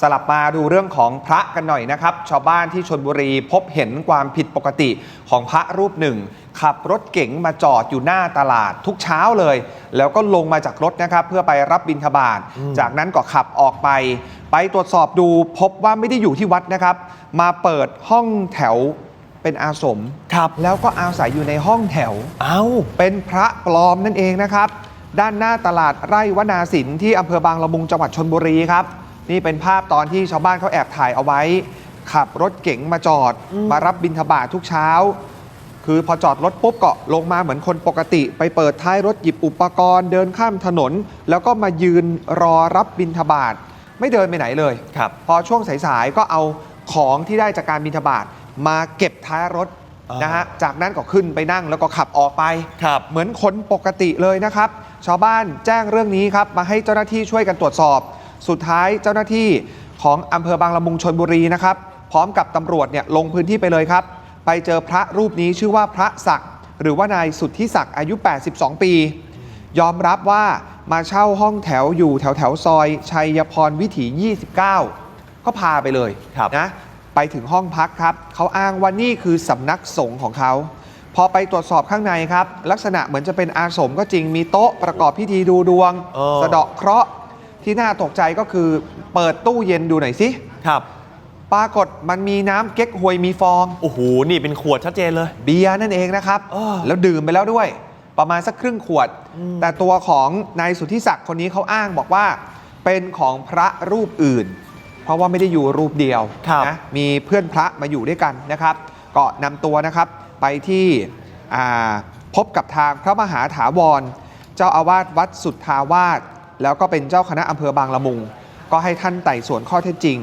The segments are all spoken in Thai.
สลับมาดูเรื่องของพระกันหน่อยนะครับ ชาวบ้านที่ชนบุรีพบเห็นความผิดปกติของพระรูปหนึ่ง ขับรถเก๋งมาจอดอยู่หน้าตลาดทุกเช้าเลย แล้วก็ลงมาจากรถนะครับ เพื่อไปรับบิณฑบาตจากนั้นก็ขับออกไป ไปตรวจสอบดูพบว่าไม่ได้อยู่ที่วัดนะครับ มาเปิดห้องแถวเป็นอาสมครับแล้วก็อาศัยอยู่ในห้องแถวเอ้าเป็นพระปลอมนั่นเองนะครับ ด้านหน้าตลาดไร่วนาสินที่อำเภอบางละมุงจังหวัดชนบุรีครับ นี่เป็นภาพตอนที่ชาวบ้านเขาแอบถ่ายเอาไว้ ขับรถเก๋งมาจอด มารับบิณฑบาตทุกเช้า คือพอจอดรถปุ๊บก็ลงมาเหมือนคนปกติ ไปเปิดท้ายรถหยิบอุปกรณ์เดินข้ามถนน แล้วก็มายืนรอรับบิณฑบาตไม่เดินไปไหนเลยครับพอช่วงสายๆก็เอาของที่ได้จากการบิณฑบาตมาเก็บท้ายรถอ่านนะฮะ จากนั้นก็ขึ้นไปนั่งแล้วก็ขับออกไปครับเหมือนคนปกติเลยนะครับ ชาวบ้านแจ้งเรื่องนี้ครับ มาให้เจ้าหน้าที่ช่วยกันตรวจสอบ สุดท้ายเจ้าหน้าที่ของอำเภอบางละมุงชนบุรีนะครับ พร้อมกับตำรวจเนี่ยลงพื้นที่ไปเลยครับ ไปเจอพระรูปนี้ชื่อว่าพระศักดิ์หรือว่านายสุทธิศักดิ์อายุ 82 ปี ยอมรับว่ามาเช่าห้องแถวอยู่แถวแถวๆซอย ชัยพรวิถี 29 ก็พาไปเลยครับนะไปถึงห้องพักครับเขาอ้างว่านี่คือสำนักสงฆ์ของเขาพอไปตรวจสอบข้างในครับ ลักษณะเหมือนจะเป็นอาสมก็จริงมีโต๊ะประกอบพิธีดูดวงเออสะเดาะเคราะห์ ที่น่าตกใจก็คือเปิดตู้เย็นดูหน่อยสิครับ ปรากฏมันมีน้ำเก๊กฮวยมีฟอง โอ้โห นี่เป็นขวดชัดเจนเลย เบียร์นั่นเองนะครับ เออ แล้วดื่มไปแล้วด้วย ประมาณสักครึ่งขวด แต่ตัวของนายสุทธิศักดิ์คนนี้เขาอ้างบอกว่า เป็นของพระรูปอื่น เพราะว่าไม่ได้อยู่รูปเดียวครับนะมีเพื่อนพระมาอยู่ด้วยกันนะครับ ก็นำตัวนะครับไปที่อ่าพบกับทางพระมหาถาวร เจ้าอาวาสวัดสุทธาวาส แล้วก็เป็นเจ้าคณะอำเภอบางละมุง ก็ให้ท่านไต่สวนข้อเท็จจริง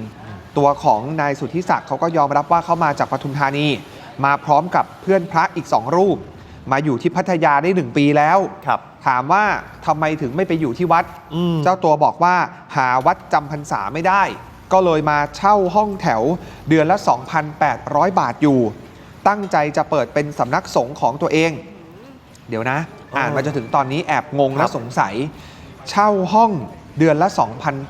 ตัวของนายสุทธิศักดิ์เขาก็ยอมรับว่าเขามาจากปทุมธานี มาพร้อมกับเพื่อนพระอีกสองรูป มาอยู่ที่พัทยาได้หนึ่งปีแล้ว ครับ ถามว่าทำไมถึงไม่ไปอยู่ที่วัด อืม เจ้าตัวบอกว่าหาวัดจำพรรษาไม่ได้ ก็เลยมาเช่าห้องแถวเดือนละ 2,800 บาทอยู่ ตั้งใจจะเปิดเป็นสำนักสงฆ์ของตัวเอง เดี๋ยวนะ อ่านมาจนถึงตอนนี้แอบงงและครับสงสัย เช่าห้องเดือนละ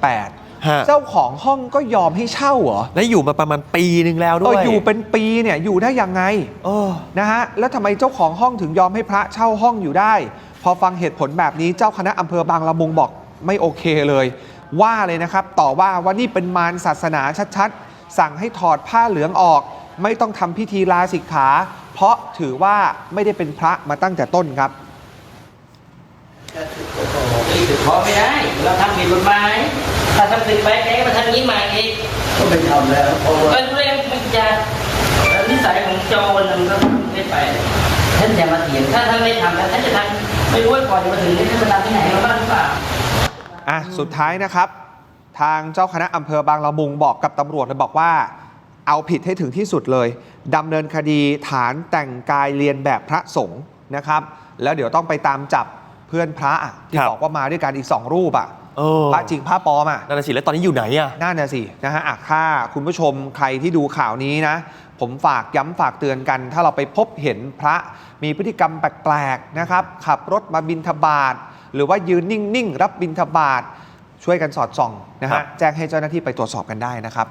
2,800ฮะเจ้าของห้องก็ยอมให้เช่าเหรอ และอยู่มาประมาณปีหนึ่งแล้วเอด้วอยอยู่เป็นปีเนี่ยอยู่ได้ยังไงเออนะฮะ แล้วทำไมเจ้าของห้องถึงยอมให้พระเช่าห้องอยู่ได้ พอฟังเหตุผลแบบนี้เจ้าคณะอำเภอบางละมุงบอกไม่โอเคเลย ว่าเลยนะครับ ต่อว่าว่านี่เป็นมารศาสนาชัดๆ สั่งให้ถอดผ้าเหลืองออก ไม่ต้องทำพิธีลาสิกขา เพราะถือว่าไม่ได้เป็นพระมาตั้งแต่ต้นครับนี่ ถือขอไม่ได้ เราทำผิดกฎหมายถ้าทำผิดไปแกก็มาทำอย่างนี้ใหม่อีกก็ไม่ทำแล้วเพราะว่ามันเรื่องมันจะนิสัยของโจรมันก็ไม่ไปท่านจะมาเถียงถ้าท่านไม่ทำแล้วท่านจะทำไม่รู้ว่าก่อนจะมาถึงนี่ท่านมาทำที่ไหนมาบ้างหรือเปล่าอะสุดท้ายนะครับ ทางเจ้าคณะอำเภอบางละมุงบอกกับตำรวจเลยบอกว่า เอาผิดให้ถึงที่สุดเลยดำเนินคดีฐานแต่งกายเรียนแบบพระสงฆ์นะครับ แล้วเดี๋ยวต้องไปตามจับเพื่อนพระอะที่ครับ บอกว่ามาด้วยกันอีกสองรูปอะเออพระจริงพระปลอมอะ นั่นนะสิแล้วตอนนี้อยู่ไหนอะน่าน่ะสินะฮะอะถ้าคุณผู้ชมใครที่ดูข่าวนี้นะ ผมฝากย้ำฝากเตือนกัน ถ้าเราไปพบเห็นพระมีพฤติกรรมแปลกๆนะครับ ขับรถมาบินทบาท หรือว่ายืนนิ่ง ๆ รับบินทบาท ช่วยกันสอดส่องนะครัฮะบ แจ้งให้เจ้าหน้าที่ไปตรวจสอบกันได้นะครับ